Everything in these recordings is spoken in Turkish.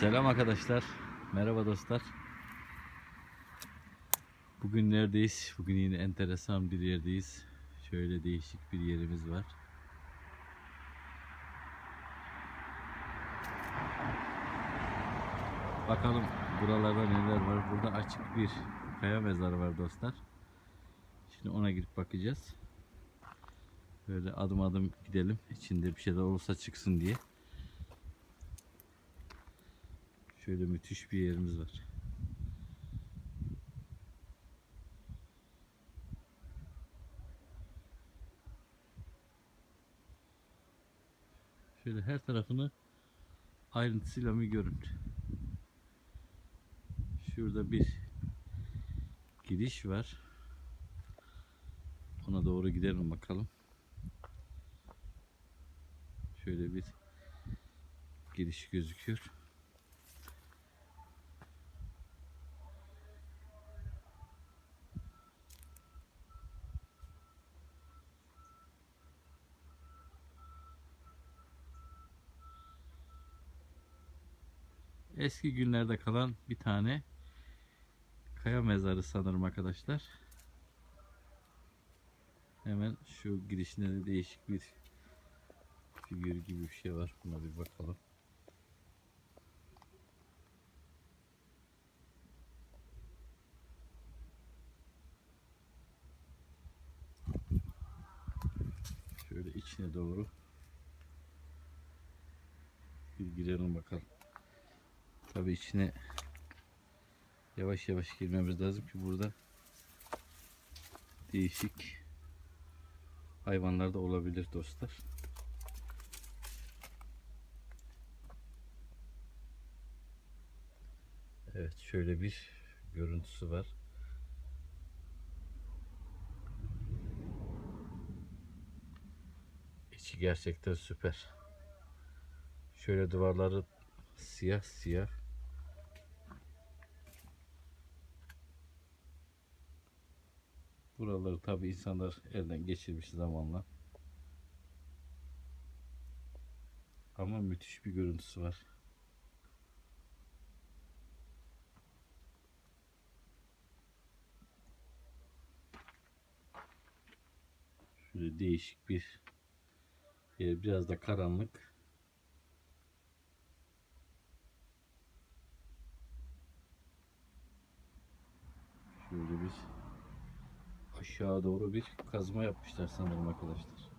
Selam arkadaşlar. Merhaba dostlar. Bugün neredeyiz? Bugün yine enteresan bir yerdeyiz. Şöyle değişik bir yerimiz var. Bakalım buralarda neler var. Burada açık bir kaya mezarı var dostlar. Şimdi ona girip bakacağız. Böyle adım adım gidelim. İçinde bir şeyler olursa çıksın diye. Şöyle müthiş bir yerimiz var. Şöyle her tarafını ayrıntısıyla bir görün. Şurada bir giriş var. Ona doğru gidelim bakalım. Şöyle bir giriş gözüküyor. Eski günlerde kalan bir tane kaya mezarı sanırım arkadaşlar. Hemen şu girişinde de değişik bir figür gibi bir şey var. Buna bir bakalım. Şöyle içine doğru bir girelim bakalım. Tabii içine yavaş yavaş girmemiz lazım ki burada değişik hayvanlar da olabilir dostlar. Evet şöyle bir görüntüsü var. İçi gerçekten süper. Şöyle duvarları siyah siyah. Buraları tabi insanlar elden geçirmiş zamanla. Ama müthiş bir görüntüsü var. Şöyle değişik bir yer. Biraz da karanlık. Şöyle bir aşağı doğru bir kazma yapmışlar sanırım arkadaşlar.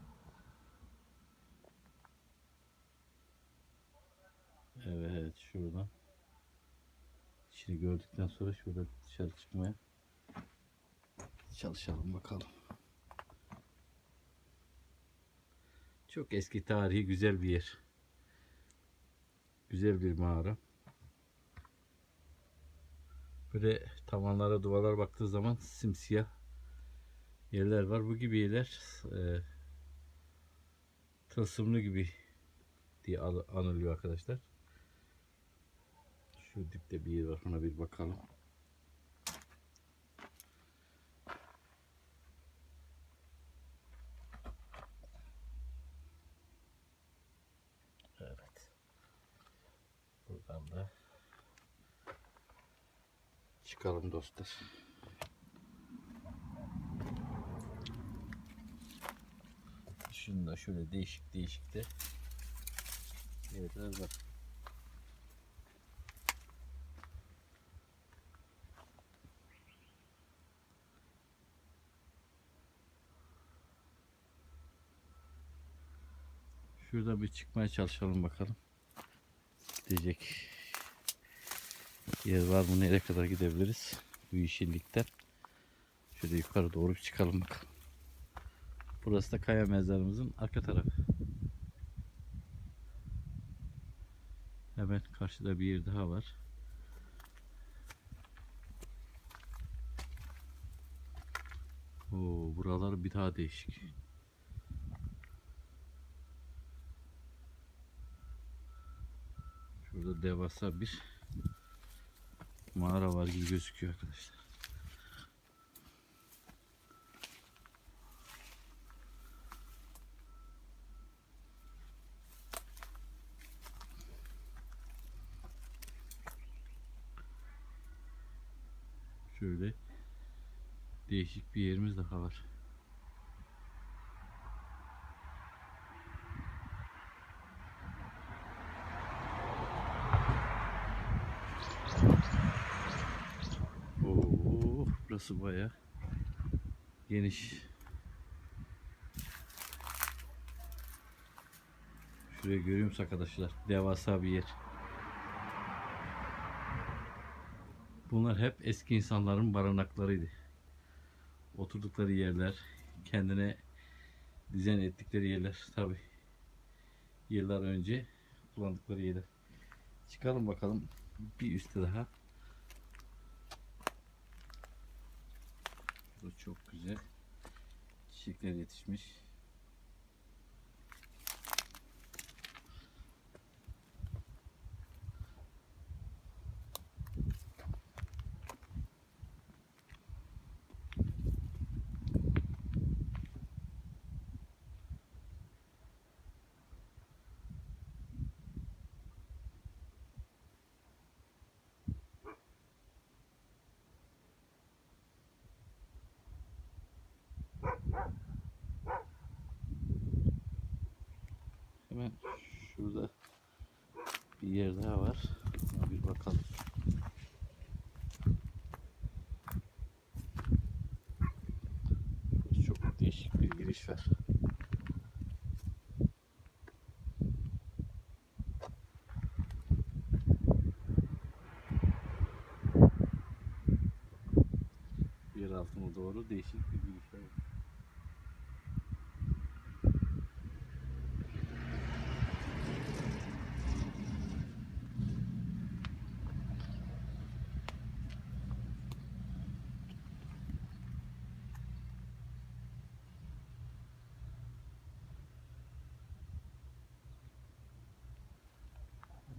Evet şuradan içini gördükten sonra şurada dışarı çıkmaya çalışalım bakalım. Çok eski tarihi güzel bir yer. Güzel bir mağara. Böyle tavanlara duvarlara baktığı zaman simsiyah yerler var. Bu gibi yerler e, tılsımlı gibi diye anılıyor arkadaşlar. Şu dipte bir yer var. Ona bir bakalım. Evet. Buradan da çıkalım dostlar. Şunu da şöyle değişik değişik de yerler var. Şurada bir çıkmaya çalışalım bakalım. Gidecek yer var mı? Nereye kadar gidebiliriz? Bu yeşillikten. Şöyle yukarı doğru bir çıkalım bakalım. Burası da kaya mezarımızın arka tarafı. Hemen karşıda bir yer daha var. Oo, buralar bir daha değişik. Şurada devasa bir mağara var gibi gözüküyor arkadaşlar. Şöyle değişik bir yerimiz daha var. Oo, burası baya geniş. Şuraya görüyor musun arkadaşlar? Devasa bir yer. Bunlar hep eski insanların barınaklarıydı. Oturdukları yerler, kendine dizayn ettikleri yerler tabi. Yıllar önce kullandıkları yerler. Çıkalım bakalım bir üstte daha. Bu çok güzel. Çiçekler yetişmiş. Hemen şurada bir yer daha var. Bir bakalım. Çok değişik bir giriş var. Yer altına doğru değişik bir giriş var.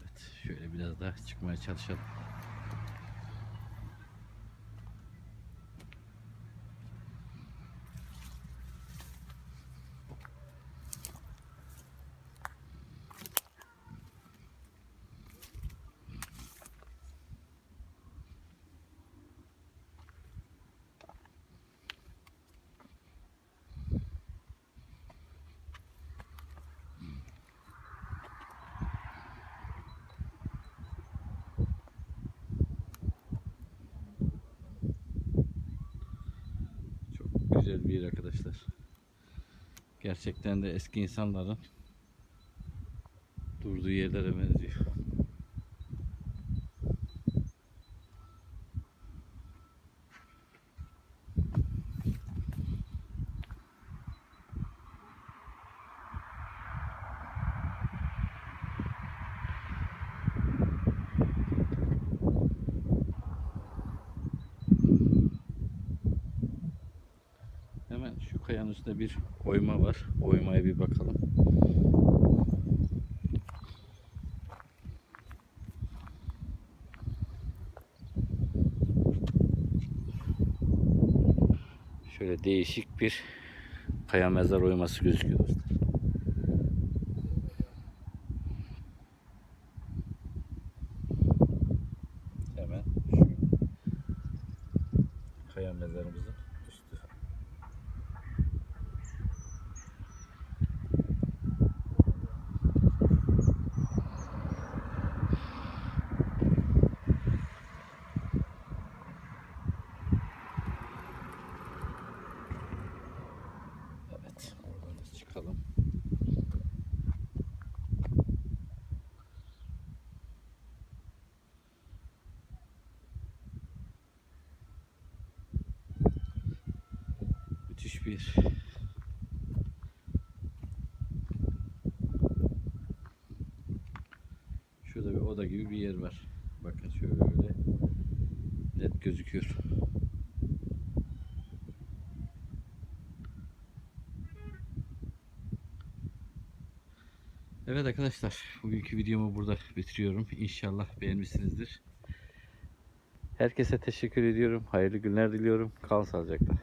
Evet, şöyle biraz daha çıkmaya çalışalım. Çok güzel bir yer arkadaşlar. Gerçekten de eski insanların durduğu yerlere benziyor. Hemen kayanın üstünde bir oyma var. Oymaya bir bakalım. Şöyle değişik bir kaya mezar oyması gözüküyor dostlar. Hemen şu kaya mezarımızın üstü. Evet, oradan da çıkalım. Müthiş bir yer. Şurada bir oda gibi bir yer var. Bakın şöyle net gözüküyor. Evet arkadaşlar bugünkü videomu burada bitiriyorum. İnşallah beğenmişsinizdir. Herkese teşekkür ediyorum. Hayırlı günler diliyorum. Kal sağlıcakla.